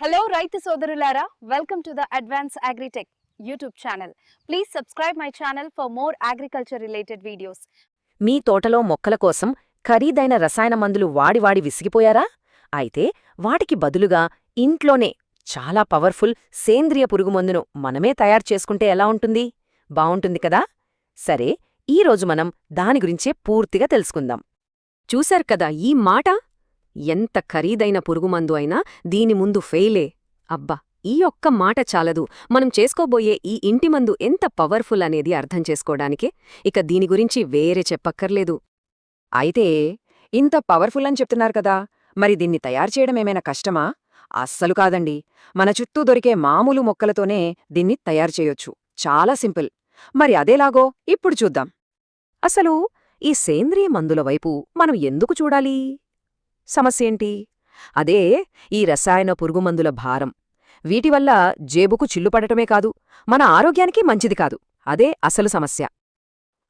Hello రైతు సోదరులారా welcome to the advance agritech YouTube channel please subscribe my channel for more agriculture related videos మీ తోటలో మొక్కల కోసం ఖరీదైన రసాయన మందులు వాడి వాడి విసిగిపోయారా? అయితే వాటికి బదులుగా ఇంట్లోనే చాలా పవర్ఫుల్ సేంద్రియ పురుగుమందును మనమే తయారు చేసుకుంటే ఎలా ఉంటుంది? బావుంటుంది కదా? సరే ఈరోజు మనం దాని గురించే పూర్తిగా తెలుసుకుందాం. చూశారు కదా ఈ మాట? ఎంత ఖరీదైన పురుగుమందు అయినా దీని ముందు ఫెయిలే. అబ్బా ఈ ఒక్క మాట చాలదు. మనం చేసుకోబోయే ఈ ఇంటి మందు ఎంత పవర్ఫుల్ అనేది అర్థం చేసుకోవడానికే. ఇక దీని గురించి వేరే చెప్పక్కర్లేదు. అయితే ఇంత పవర్ఫుల్ అని చెప్తున్నారు కదా మరి దీన్ని తయారు చేయడం ఏమైనా కష్టమా? అస్సలు కాదండి. మన చుట్టూ దొరికే మామూలు మొక్కలతోనే దీన్ని తయారు చేయొచ్చు. చాలా సింపుల్. మరి అదేలాగో ఇప్పుడు చూద్దాం. అసలు ఈ సేంద్రియ మందుల వైపు మనం ఎందుకు చూడాలి? సమస్యేంటి? అదే ఈ రసాయన పురుగుమందుల భారం. వీటివల్ల జేబుకు చిల్లుపడటమే కాదు మన ఆరోగ్యానికి మంచిది కాదు. అదే అసలు సమస్య.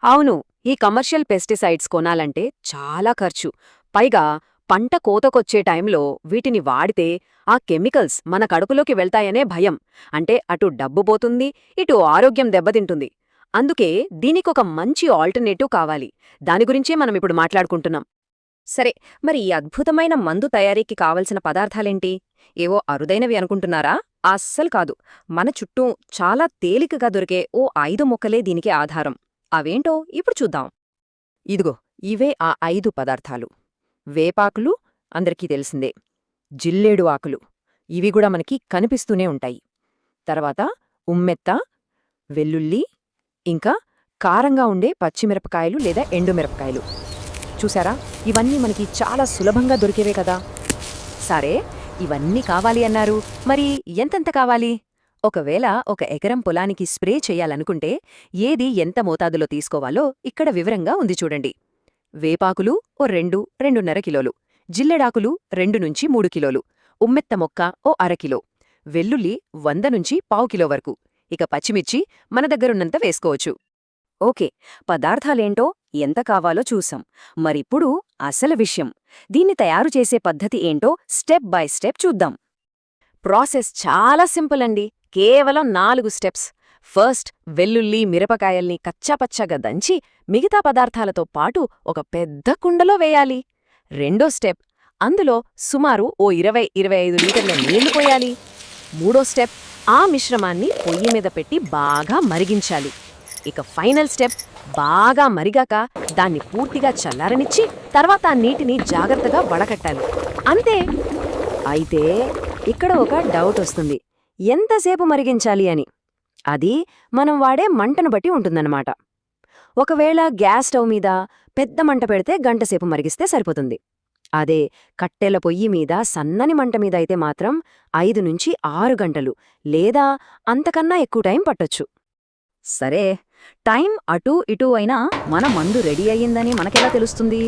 అవును ఈ కమర్షియల్ పెస్టిసైడ్స్ కొనాలంటే చాలా ఖర్చు. పైగా పంట కోతకొచ్చే టైంలో వీటిని వాడితే ఆ కెమికల్స్ మన కడుపులోకి వెళ్తాయనే భయం. అంటే అటు డబ్బు పోతుంది ఇటు ఆరోగ్యం దెబ్బతింటుంది. అందుకే దీనికొక మంచి ఆల్టర్నేటివ్ కావాలి. దాని గురించే మనం ఇప్పుడు మాట్లాడుకుంటున్నాం. సరే మరి ఈ అద్భుతమైన మందు తయారీకి కావలసిన పదార్థాలేంటి? ఏవో అరుదైనవి అనుకుంటున్నారా? అస్సలు కాదు. మన చుట్టూ చాలా తేలికగా దొరికే ఓ ఐదు మొక్కలే దీనికి ఆధారం. అవేంటో ఇప్పుడు చూద్దాం. ఇదిగో ఇవే ఆ ఐదు పదార్థాలు. వేపాకులు అందరికీ తెలిసిందే. జిల్లేడు ఆకులు. ఇవి కూడా మనకి కనిపిస్తూనే ఉంటాయి. తర్వాత ఉమ్మెత్త వెల్లుల్లి ఇంకా కారంగా ఉండే పచ్చిమిరపకాయలు లేదా ఎండుమిరపకాయలు. చూసారా ఇవన్నీ మనకి చాలా సులభంగా దొరికేవే కదా. సరే ఇవన్నీ కావాలి అన్నారు. మరి ఎంతెంత కావాలి? ఒకవేళ ఒక ఎకరం పొలానికి స్ప్రే చేయాలనుకుంటే ఏది ఎంత మోతాదులో తీసుకోవాలో ఇక్కడ వివరంగా ఉంది చూడండి. వేపాకులు ఓ రెండు రెండున్నర కిలోలు. జిల్లెడాకులు రెండు నుంచి మూడు కిలోలు. ఉమ్మెత్త మొక్క ఓ అరకిలో వెల్లుల్లి వంద నుంచి పావు కిలో వరకు. ఇక పచ్చిమిర్చి మన దగ్గరున్నంత వేసుకోవచ్చు. ఓకే పదార్థాలేంటో ఎంత కావాలో చూసాం మరిప్పుడు అసలు విషయం. దీన్ని తయారు చేసే పద్ధతి ఏంటో స్టెప్ బై స్టెప్ చూద్దాం. ప్రాసెస్ చాలా సింపుల్ అండి. కేవలం నాలుగు స్టెప్స్. ఫస్ట్ వెల్లుల్లి మిరపకాయల్ని కచ్చాపచ్చాగా దంచి మిగతా పదార్థాలతో పాటు ఒక పెద్ద కుండలో వేయాలి. రెండో స్టెప్ అందులో సుమారు ఓ ఇరవై ఇరవై ఐదు లీటర్ల నీళ్ళు పోయాలి. మూడో స్టెప్ ఆ మిశ్రమాన్ని పొయ్యి మీద పెట్టి బాగా మరిగించాలి. ఇక ఫైనల్ స్టెప్ బాగా మరిగాక దాన్ని పూర్తిగా చల్లారనిచ్చి తర్వాత ఆ నీటిని జాగ్రత్తగా వడకట్టాలి. అంతే. అయితే ఇక్కడ ఒక డౌట్ వస్తుంది. ఎంతసేపు మరిగించాలి అని? అది మనం వాడే మంటను బట్టి ఉంటుందన్నమాట. ఒకవేళ గ్యాస్ స్టవ్ మీద పెద్ద మంట పెడితే గంటసేపు మరిగిస్తే సరిపోతుంది. అదే కట్టెల పొయ్యి మీద సన్నని మంట మీద అయితే మాత్రం ఐదు నుంచి ఆరు గంటలు లేదా అంతకన్నా ఎక్కువ టైం పట్టొచ్చు. సరే. టైం అటూ ఇటూ అయినా మన మందు రెడీ అయ్యిందని మనకెలా తెలుస్తుంది?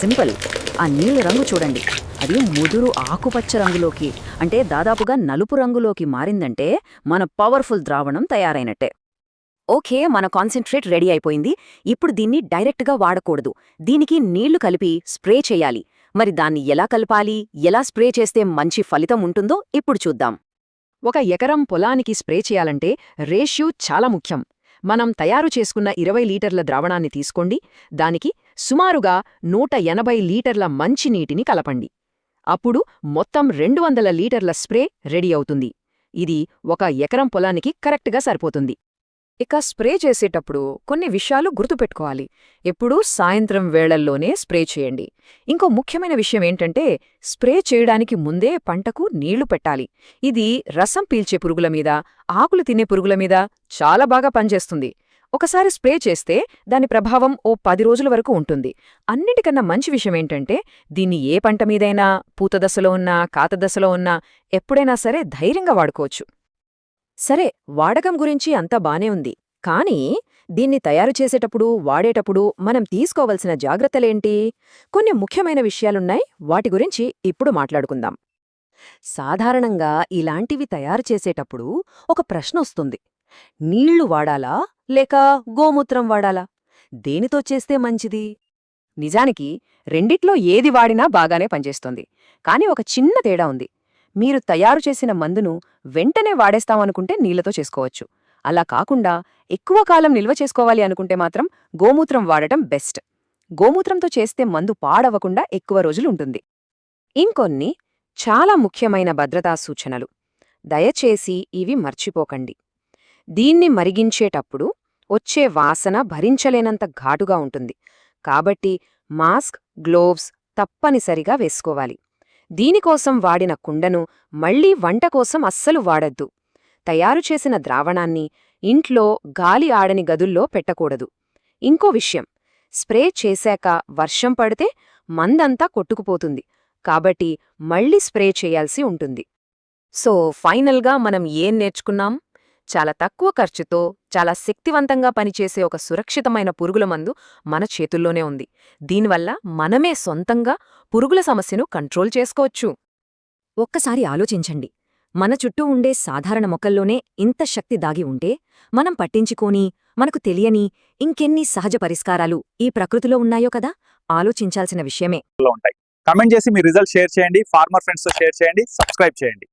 సింపుల్. ఆ నీళ్ళ రంగు చూడండి. అది ముదురు ఆకుపచ్చ రంగులోకి అంటే దాదాపుగా నలుపు రంగులోకి మారిందంటే మన పవర్ఫుల్ ద్రావణం తయారైనట్టే. ఓకే మన కాన్సెంట్రేట్ రెడీ అయిపోయింది. ఇప్పుడు దీన్ని డైరెక్ట్గా వాడకూడదు. దీనికి నీళ్ళు కలిపి స్ప్రే చేయాలి. మరి దాన్ని ఎలా కలపాలి? ఎలా స్ప్రే చేస్తే మంచి ఫలితం ఉంటుందో ఇప్పుడు చూద్దాం. ఒక ఎకరం పొలానికి స్ప్రే చేయాలంటే రేష్యూ చాలా ముఖ్యం. మనం తయారు చేసుకున్న ఇరవై లీటర్ల ద్రావణాన్ని తీసుకోండి. దానికి సుమారుగా నూట ఎనభై లీటర్ల మంచినీటిని కలపండి. అప్పుడు మొత్తం రెండు వందల లీటర్ల స్ప్రే రెడీ అవుతుంది. ఇది ఒక ఎకరం పొలానికి కరెక్ట్గా సరిపోతుంది. ఇక స్ప్రే చేసేటప్పుడు కొన్ని విషయాలు గుర్తుపెట్టుకోవాలి. ఎప్పుడూ సాయంత్రం వేళల్లోనే స్ప్రే చేయండి. ఇంకో ముఖ్యమైన విషయం ఏంటంటే స్ప్రే చేయడానికి ముందే పంటకు నీళ్ళు పెట్టాలి. ఇది రసం పీల్చే పురుగుల మీద ఆకులు తినే పురుగుల మీద చాలా బాగా పనిచేస్తుంది. ఒకసారి స్ప్రే చేస్తే దాని ప్రభావం ఓ పది రోజుల వరకు ఉంటుంది. అన్నిటికన్నా మంచి విషయం ఏంటంటే దీన్ని ఏ పంట మీదైనా పూత దశలో ఉన్నా కాతదశలో ఉన్నా ఎప్పుడైనా సరే ధైర్యంగా వాడుకోవచ్చు. సరే వాడకం గురించి అంతా బానే ఉంది. కానీ దీన్ని తయారు చేసేటప్పుడు వాడేటప్పుడు మనం తీసుకోవలసిన జాగ్రత్తలేంటి? కొన్ని ముఖ్యమైన విషయాలున్నాయి వాటి గురించి ఇప్పుడు మాట్లాడుకుందాం. సాధారణంగా ఇలాంటివి తయారు చేసేటప్పుడు ఒక ప్రశ్నొస్తుంది నీళ్ళు వాడాలా లేక గోమూత్రం వాడాలా? దేనితో చేస్తే మంచిది? నిజానికి రెండిట్లో ఏది వాడినా బాగానే పనిచేస్తుంది. కాని ఒక చిన్న తేడా ఉంది. మీరు తయారు చేసిన మందును వెంటనే వాడేస్తామనుకుంటే నీళ్ళతో చేసుకోవచ్చు. అలా కాకుండా ఎక్కువ కాలం నిల్వ చేసుకోవాలి అనుకుంటే మాత్రం గోమూత్రం వాడటం బెస్ట్. గోమూత్రంతో చేస్తే మందు పాడవకుండా ఎక్కువ రోజులు ఉంటుంది. ఇంకొన్ని చాలా ముఖ్యమైన భద్రతా సూచనలు. దయచేసి ఇవి మర్చిపోకండి. దీన్ని మరిగించేటప్పుడు వచ్చే వాసన భరించలేనంత ఘాటుగా ఉంటుంది. కాబట్టి మాస్క్ గ్లోవ్స్ తప్పనిసరిగా వేసుకోవాలి. దీనికోసం వాడిన కుండను మళ్ళీ వంట కోసం అస్సలు వాడద్దు. తయారు చేసిన ద్రావణాన్ని ఇంట్లో గాలి ఆడని గదుల్లో పెట్టకూడదు. ఇంకో విషయం స్ప్రే చేశాక వర్షం పడితే మందంతా కొట్టుకుపోతుంది కాబట్టి మళ్ళీ స్ప్రే చేయాల్సి ఉంటుంది. సో ఫైనల్గా మనం ఏం నేర్చుకున్నాం? చాలా తక్కువ ఖర్చుతో చాలా శక్తివంతంగా పనిచేసే ఒక సురక్షితమైన పురుగుల మందు మన చేతుల్లోనే ఉంది. దీనివల్ల మనమే సొంతంగా పురుగుల సమస్యను కంట్రోల్ చేసుకోవచ్చు. ఒక్కసారి ఆలోచించండి. మన చుట్టూ ఉండే సాధారణ మొక్కల్లోనే ఇంత శక్తి దాగి ఉంటే మనం పట్టించుకోని మనకు తెలియని ఇంకెన్ని సహజ పరిష్కారాలు ఈ ప్రకృతిలో ఉన్నాయో కదా? ఆలోచించాల్సిన విషయమే. ఉంటాయి. కమెంట్ చేసి మీ రిజల్ట్ షేర్ చేయండి. ఫార్మర్ ఫ్రెండ్స్ షేర్ చేయండి. సబ్స్క్రైబ్ చేయండి.